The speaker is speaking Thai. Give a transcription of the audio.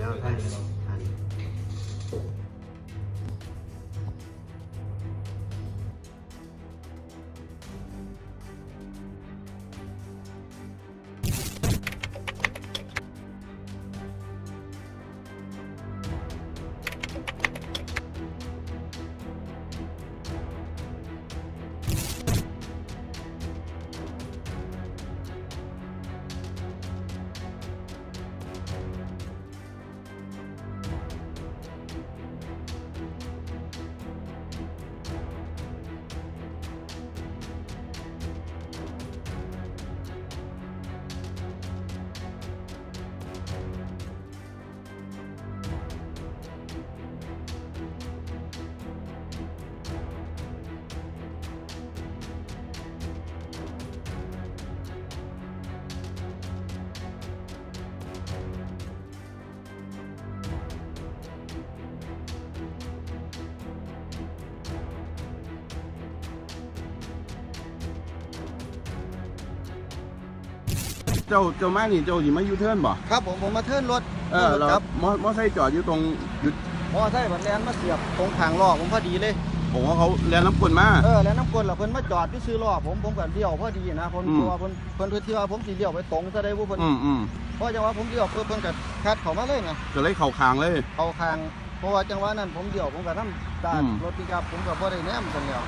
ร็ เจ้าเจ้ามานี่เจ้าสิมายูเทิร์นบ่ครับผมผมมาเทิร์นรถเออเราครับมอมอไซค์จอดอยู่ตรงหยุดมอไซค์บัดแลนมาเสียบตรงทางล้อผมพอดีเลยผมว่าเขาแลนน้ำกลนมาเออแล้วน้ำกลล่ะเพิ่นมาจอดที่ซื้อล้อผมผมก็เลี้ยวพอดีนะเพิ่นอืมตัวาเพิ่นเพิ่นเพิ่นที่ว่าผมสิเลี้ยวไปตรงซะได้บ่เพิ่นอืมอืมเพราะจังหวะผมเลี้ยวเพิ่นเพิ่นก็คัดเข้ามาเลยไงก็เลยเข่าคางเลยเอาคางเพราะว่าจังหวะนั้นผมเลี้ยวผมก็นำตาอืมรถปิกอัพผมก็บ่ได้แนมกันแล้ว